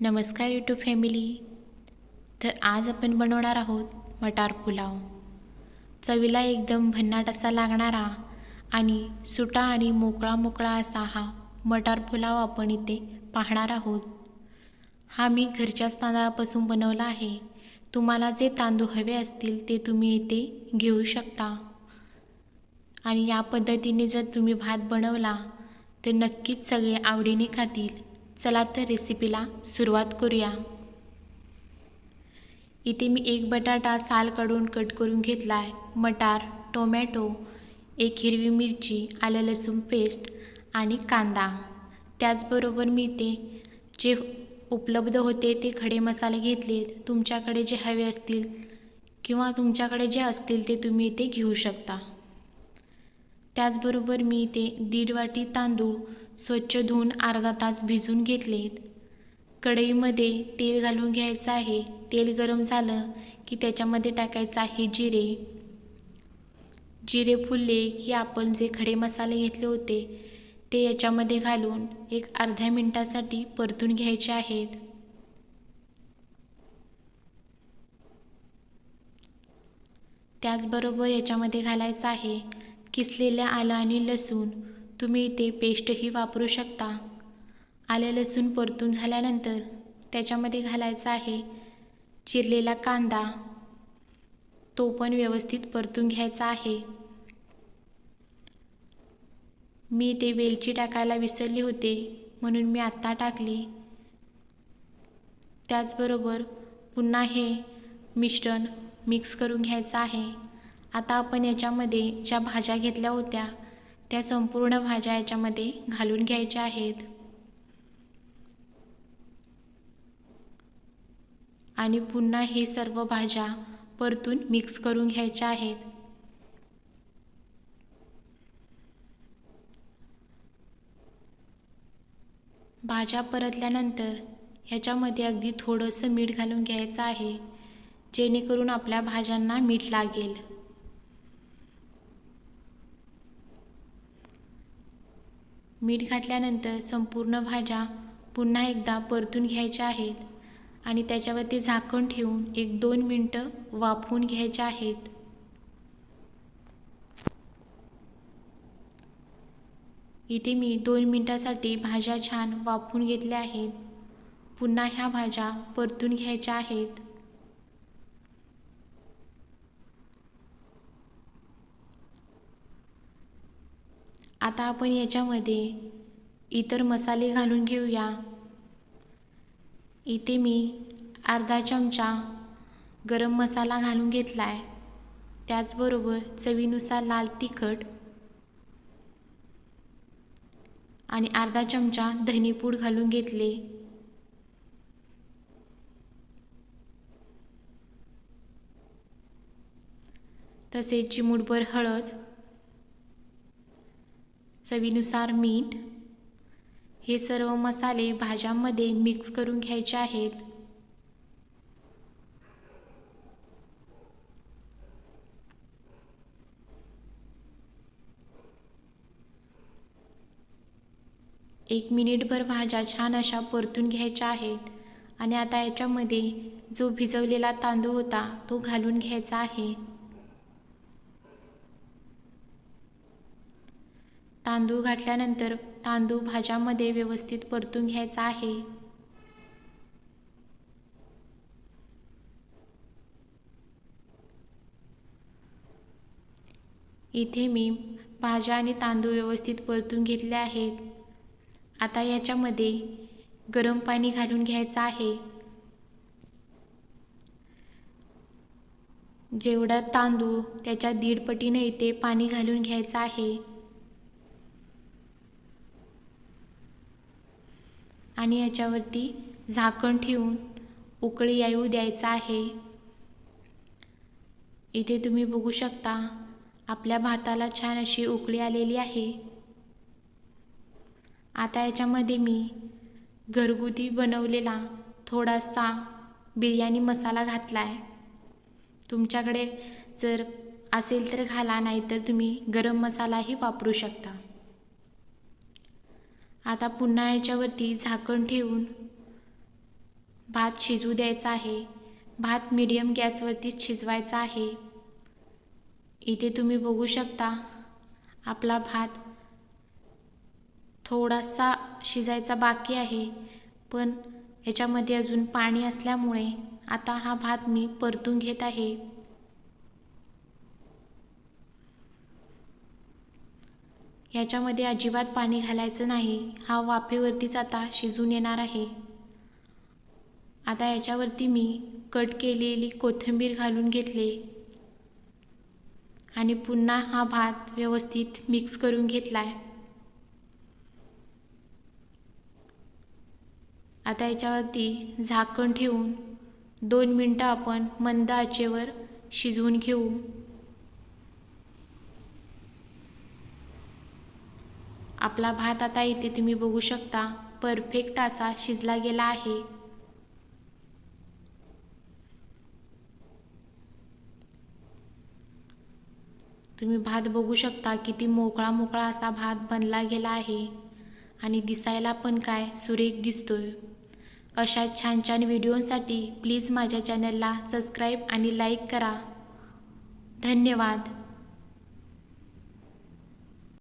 नमस्कार YouTube family तर आज आपण बनवणार आहोत मटार पुलाव. चवीला एकदम भन्नाट असा लागणारा आणि सुटा आणि मोकळा मोकळा असा हा मटार पुलाव आपण इथे पाहणार आहोत. हा मी घरच्याच तांदळापासून बनवला आहे. तुम्हाला जे तांदूळ हवे असतील ते तुम्ही इथे घेऊ शकता. आणि या पद्धतीने जर तुम्ही भात बनवला तर नक्कीच सगळे आवडीने खातील. चला तर रेसिपीला सुरुवात करूया. इथे मी एक बटाटा साल काढून कट करून घेतला आहे मटार टोमॅटो एक हिरवी मिरची आलं लसूण पेस्ट आणि कांदा. त्याचबरोबर मी इथे जे उपलब्ध होते ते खडे मसाले घेतलेत तुमच्याकडे जे हवे असतील किंवा तुमच्याकडे जे असतील ते तुम्ही इथे घेऊ शकता. त्याचबरोबर मी इथे दीड वाटी तांदूळ स्वच्छ धुवून अर्धा तास भिजून घेतलेत. कढईमध्ये तेल घालून घ्यायचं आहे. तेल गरम झालं की त्याच्यामध्ये टाकायचं आहे जिरे. जिरे फुलले की आपण जे खडे मसाले घेतले होते ते याच्यामध्ये घालून एक अर्ध्या मिनटासाठी परतून घ्यायचे आहेत. त्याचबरोबर याच्यामध्ये घालायचं आहे किसलेल्या आलं आणि लसूण. तुम्ही इथे पेस्टही वापरू शकता. आले लसूण परतून झाल्यानंतर त्याच्यामध्ये घालायचा आहे चिरलेला कांदा. तो पण व्यवस्थित परतून घ्यायचा आहे. मी ते वेलची टाकायला विसरली होते म्हणून मी आत्ता टाकली. त्याचबरोबर पुन्हा हे मिश्रण मिक्स करून घ्यायचं आहे. आता आपण याच्यामध्ये ज्या भाज्या घेतल्या होत्या त्या संपूर्ण भाज्या याच्यामध्ये घालून घ्यायच्या आहेत. आणि पुन्हा हे सर्व भाज्या परतून मिक्स करून घ्यायच्या आहेत. भाज्या परतल्यानंतर ह्याच्यामध्ये अगदी थोडंसं मीठ घालून घ्यायचं आहे जेणेकरून आपल्या भाज्यांना मीठ लागेल. मीठ घातल्यानंतर संपूर्ण भाज्या पुन्हा एकदा परतून घ्यायच्या आहेत आणि त्याच्यावरती झाकण ठेवून एक दोन मिनटं वाफवून घ्यायच्या आहेत. इथे मी दोन मिनटासाठी भाज्या छान वाफवून घेतल्या आहेत. पुन्हा ह्या भाज्या परतून घ्यायच्या आहेत. आता आपण याच्यामध्ये इतर मसाले घालून घेऊया. इथे मी अर्धा चमचा गरम मसाला घालून घेतला आहे त्याचबरोबर चवीनुसार लाल तिखट आणि अर्धा चमचा धनीपूड घालून घेतले. तसेच चिमूटभर हळद चवीनुसार मीठ. हे सर्व मसाले भाज्यांमध्ये मिक्स करून घ्यायचे आहेत. एक मिनिटभर भाज्या छान अशा परतून घ्यायच्या आहेत आणि आता याच्यामध्ये जो भिजवलेला तांदूळ होता तो घालून घ्यायचा आहे. तांदूळ घातल्यानंतर तांदूळ भाज्यामध्ये व्यवस्थित परतून घ्यायचा आहे. इथे मी भाज्या आणि तांदूळ व्यवस्थित परतून घेतले आहेत. आता याच्यामध्ये गरम पाणी घालून घ्यायचं आहे. जेवढा तांदूळ त्याच्या दीडपटीने इथे पाणी घालून घ्यायचं आहे. आणि याच्यावरती झाकण ठेवून उकळी येऊ द्यायचं आहे. इथे तुम्ही बघू शकता आपल्या भाताला छान अशी उकळी आलेली आहे. आता याच्यामध्ये मी घरगुती बनवलेला थोडासा बिर्याणी मसाला घातला आहे तुमच्याकडे जर असेल तर घाला नाहीतर तुम्ही गरम मसालाही वापरू शकता. आता पुन्हा याच्यावरती झाकण ठेवून भात शिजू द्यायचा आहे. भात मीडियम गॅसवरतीच शिजवायचा आहे. इथे तुम्ही बघू शकता आपला भात थोडासा शिजायचा बाकी आहे. पण ह्याच्यामध्ये अजून पाणी असल्यामुळे आता हा भात मी परतून घेत आहे. ह्याच्यामध्ये अजिबात पाणी घालायचं नाही. हा वाफेवरतीच आता शिजून येणार आहे. आता याच्यावरती मी कट केलेली कोथिंबीर घालून घेतले. आणि पुन्हा हा भात व्यवस्थित मिक्स करून घेतला आहे आता याच्यावरती झाकण ठेवून दोन मिनटं आपण मंद आचेवर शिजवून घेऊ. आपला भात आता इथे तुम्ही बघू शकता. परफेक्ट असा शिजला गेला आहे. तुम्ही भात बघू शकता किती मोकळा मोकळा असा भात बनला गेला आहे. आणि दिसायला पण काय सुरेख दिसतोय. अशा छान छान व्हिडिओसाठी प्लीज माझ्या चॅनलला सबस्क्राईब आणि लाईक करा. धन्यवाद.